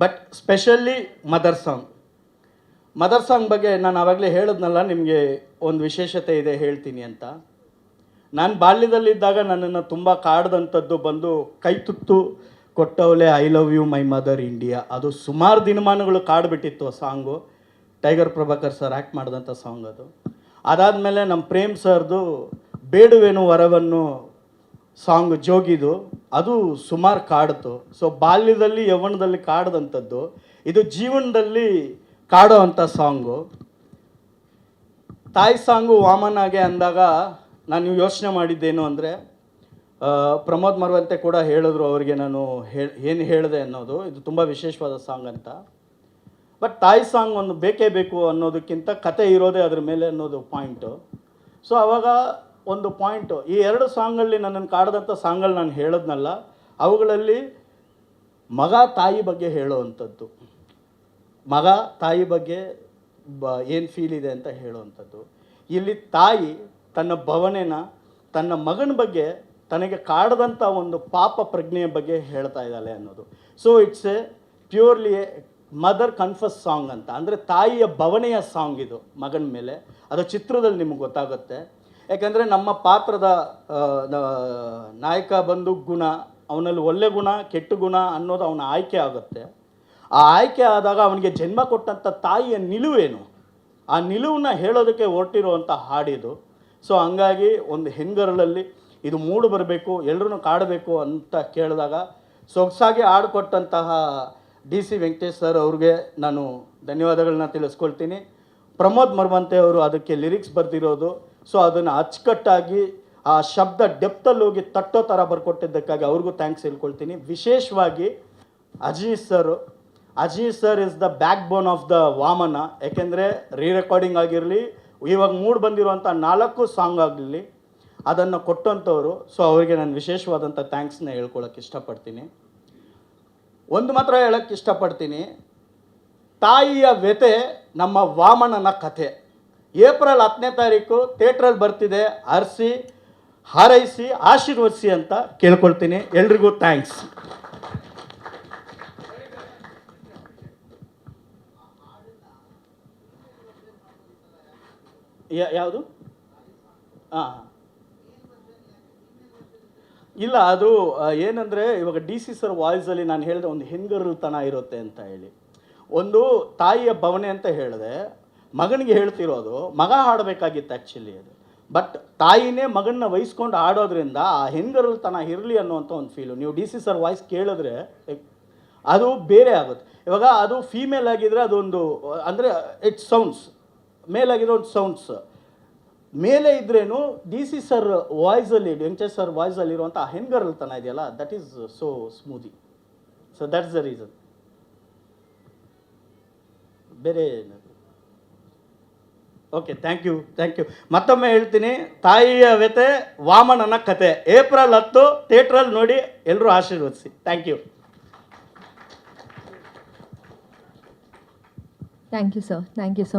But specially mother song mother song ಬಗ್ಗೆ ನಾನು ಆವಾಗಲೇ ಹೇಳಿದ್ನಲ್ಲ, ನಿಮಗೆ ಒಂದು ವಿಶೇಷತೆ ಇದೆ, ಹೇಳ್ತೀನಿ ಅಂತ. ನಾನು ಬಾಲ್ಯದಲ್ಲಿದ್ದಾಗ ನನ್ನನ್ನು ತುಂಬ ಕಾಡ್ದಂಥದ್ದು ಬಂದು ಕೈ ತುತ್ತು ಕೊಟ್ಟವಳೆ I love you my mother India ಅದು ಸುಮಾರು ದಿನಮಾನಗಳು ಕಾಡ್ಬಿಟ್ಟಿತ್ತು ಆ song. Tiger Prabhakar sir act ಮಾಡಿದಂಥ ಸಾಂಗ್ ಅದು ಅದಾದಮೇಲೆ ನಮ್ಮ ಪ್ರೇಮ್ ಸರ್ದು ಬೇಡುವೇನು ವರವನ್ನು ಸಾಂಗ್ ಜೋಗಿದು, ಅದು ಸುಮಾರು ಕಾಡ್ತು. ಸೊ ಬಾಲ್ಯದಲ್ಲಿ, ಯೌವನದಲ್ಲಿ ಕಾಡದಂಥದ್ದು. ಇದು ಜೀವನದಲ್ಲಿ ಕಾಡೋ ಅಂಥ ಸಾಂಗು. ತಾಯಿ ಸಾಂಗು ವಾಮನಾಗೆ ಅಂದಾಗ ನಾನು ಯೋಚನೆ ಮಾಡಿದ್ದೇನು ಅಂದರೆ ಪ್ರಮೋದ್ ಮರವಂತೆ ಕೂಡ ಹೇಳಿದ್ರು ಅವರಿಗೆ ನಾನು ಏನು ಹೇಳಿದೆ ಅನ್ನೋದು. ಇದು ತುಂಬ ವಿಶೇಷವಾದ ಸಾಂಗ್ ಅಂತ. ಬಟ್ ತಾಯಿ ಸಾಂಗ್ ಒಂದು ಬೇಕೇ ಬೇಕು ಅನ್ನೋದಕ್ಕಿಂತ ಕತೆ ಇರೋದೇ ಅದ್ರ ಮೇಲೆ ಅನ್ನೋದು ಪಾಯಿಂಟು. ಸೊ ಅವಾಗ ಒಂದು ಪಾಯಿಂಟು ಈ ಎರಡು ಸಾಂಗಲ್ಲಿ ನನ್ನನ್ನು ಕಾಡದಂಥ ಸಾಂಗಲ್ಲಿ ನಾನು ಹೇಳೋದ್ನಲ್ಲ, ಅವುಗಳಲ್ಲಿ ಮಗ ತಾಯಿ ಬಗ್ಗೆ ಹೇಳುವಂಥದ್ದು. ಮಗ ತಾಯಿ ಬಗ್ಗೆ ಬ, ಏನು ಫೀಲ್ ಇದೆ ಅಂತ ಹೇಳುವಂಥದ್ದು. ಇಲ್ಲಿ ತಾಯಿ ತನ್ನ ಭವನೆನ, ತನ್ನ ಮಗನ ಬಗ್ಗೆ, ತನಗೆ ಕಾಡದಂಥ ಒಂದು ಪಾಪ ಪ್ರಜ್ಞೆಯ ಬಗ್ಗೆ ಹೇಳ್ತಾ ಇದ್ದಾಳೆ ಅನ್ನೋದು. So it's a purely mother confess song ಅಂತ. ಅಂದರೆ ತಾಯಿಯ ಭವನೆಯ ಸಾಂಗ್ ಇದು, ಮಗನ ಮೇಲೆ. ಅದು ಚಿತ್ರದಲ್ಲಿ ನಿಮಗೆ ಗೊತ್ತಾಗುತ್ತೆ. ಯಾಕಂದರೆ ನಮ್ಮ ಪಾತ್ರದ ನಾಯಕ ಬಂದು ಗುಣ, ಅವನಲ್ಲಿ ಒಳ್ಳೆ ಗುಣ, ಕೆಟ್ಟ ಗುಣ ಅನ್ನೋದು ಅವನ ಆಯ್ಕೆ ಆಗುತ್ತೆ. ಆ ಆಯ್ಕೆ ಆದಾಗ ಅವನಿಗೆ ಜನ್ಮ ಕೊಟ್ಟಂಥ ತಾಯಿಯ ನಿಲುವೇನು? ಆ ನಿಲುವನ್ನ ಹೇಳೋದಕ್ಕೆ ಹೊರಟಿರುವಂಥ ಹಾಡಿದು. ಸೊ ಹಂಗಾಗಿ ಒಂದು ಹೆಂಗರಳಲ್ಲಿ ಇದು ಮೂಡು ಬರಬೇಕು ಎಲ್ಲರೂ ಕಾಡಬೇಕು ಅಂತ ಕೇಳಿದಾಗ ಸೊಗಸಾಗಿ ಹಾಡ್ಕೊಟ್ಟಂತಹ ಡಿ ಸಿ ವೆಂಕಟೇಶ್ ಸರ್ ಅವ್ರಿಗೆ ನಾನು ಧನ್ಯವಾದಗಳನ್ನ ತಿಳಿಸ್ಕೊಳ್ತೀನಿ. ಪ್ರಮೋದ್ ಮರ್ಮಂತೆ ಅವರು ಅದಕ್ಕೆ ಲಿರಿಕ್ಸ್ ಬರೆದಿರೋದು. ಸೊ ಅದನ್ನು ಅಚ್ಚುಕಟ್ಟಾಗಿ ಆ ಶಬ್ದ ಡೆಪ್ತಲ್ಲಿ ಹೋಗಿ ತಟ್ಟೋ ಥರ ಬರ್ಕೊಟ್ಟಿದ್ದಕ್ಕಾಗಿ ಅವ್ರಿಗೂ ಥ್ಯಾಂಕ್ಸ್ ಹೇಳ್ಕೊಳ್ತೀನಿ. ವಿಶೇಷವಾಗಿ Aziz sir Aziz sir is the backbone of the Vamana. ಯಾಕೆಂದರೆ ರೀ ರೆಕಾರ್ಡಿಂಗ್ ಆಗಿರಲಿ, ಇವಾಗ ಮೂಡ್ ಬಂದಿರುವಂಥ ನಾಲ್ಕು ಸಾಂಗ್ ಆಗಲಿ, ಅದನ್ನು ಕೊಟ್ಟಂಥವ್ರು ಸೊ ಅವರಿಗೆ ನಾನು ವಿಶೇಷವಾದಂಥ ಥ್ಯಾಂಕ್ಸ್ನ ಹೇಳ್ಕೊಳಕ್ಕೆ ಇಷ್ಟಪಡ್ತೀನಿ. ಒಂದು ಮಾತ್ರ ಹೇಳಕ್ಕೆ ಇಷ್ಟಪಡ್ತೀನಿ. ತಾಯಿಯ ವ್ಯತೆ ನಮ್ಮ ವಾಮನನ ಕಥೆ. ಏಪ್ರಿಲ್ ಹತ್ತನೇ ತಾರೀಕು ಥಿಯೇಟ್ರಲ್ಲಿ ಬರ್ತಿದೆ ಹರಿಸಿ ಹಾರೈಸಿ, ಆಶೀರ್ವದಿಸಿ ಅಂತ ಕೇಳ್ಕೊಳ್ತೀನಿ. ಎಲ್ರಿಗೂ ಥ್ಯಾಂಕ್ಸ್. ಯಾವುದು? ಹಾಂ ಇಲ್ಲ, ಅದು ಏನಂದರೆ, ಇವಾಗ ಡಿ ಸಿ ಸರ್ ವಾಯ್ಸಲ್ಲಿ ನಾನು ಹೇಳಿದೆ ಒಂದು ಹೆಂಗರುತನ ಇರುತ್ತೆ ಅಂತ ಹೇಳಿ. ಒಂದು ತಾಯಿಯ ಭವನೆ ಅಂತ ಹೇಳಿದೆ. ಮಗನಿಗೆ ಹೇಳ್ತಿರೋದು, ಮಗ ಹಾಡಬೇಕಾಗಿತ್ತು ಆ್ಯಕ್ಚುಲಿ ಅದು. ಬಟ್ ತಾಯಿನೇ ಮಗನ್ನ ವಹಿಸ್ಕೊಂಡು ಆಡೋದ್ರಿಂದ ಆ ಹೆಂಗರಲ್ತನ ಇರಲಿ ಅನ್ನುವಂಥ ಒಂದು ಫೀಲು ನೀವು ಡಿ ಸಿ ಸರ್ ವಾಯ್ಸ್ ಕೇಳಿದ್ರೆ, ಅದು ಬೇರೆ ಆಗುತ್ತೆ. ಇವಾಗ ಅದು ಫೀಮೇಲ್ ಆಗಿದ್ರೆ ಅದೊಂದು, ಅಂದರೆ ಇಟ್ಸ್ ಸೌಂಡ್ಸ್ ಮೇಲ್ ಆಗಿರೋ ಒಂದು ಸೌಂಡ್ಸ್ ಮೇಲೆ ಇದ್ರೇನು ಡಿ ಸಿ ಸರ್ ವಾಯ್ಸಲ್ಲಿ ವೆಂಕಟೇಶ್ ಸರ್ ವಾಯ್ಸಲ್ಲಿ ಇರುವಂಥ ತನ ಇದೆಯಲ್ಲ that is so smoothie so that's the reason ಬೇರೆ okay thank you thank you ಮತ್ತೊಮ್ಮೆ ಹೇಳ್ತೀನಿ, ತಾಯಿಯ ವ್ಯತೆ ವಾಮನನ ಕತೆ. ಏಪ್ರಿಲ್ ಹತ್ತು ಥಿಯೇಟ್ರಲ್ಲಿ ನೋಡಿ ಎಲ್ಲರೂ ಆಶೀರ್ವದಿಸಿ. Thank you thank you sir thank you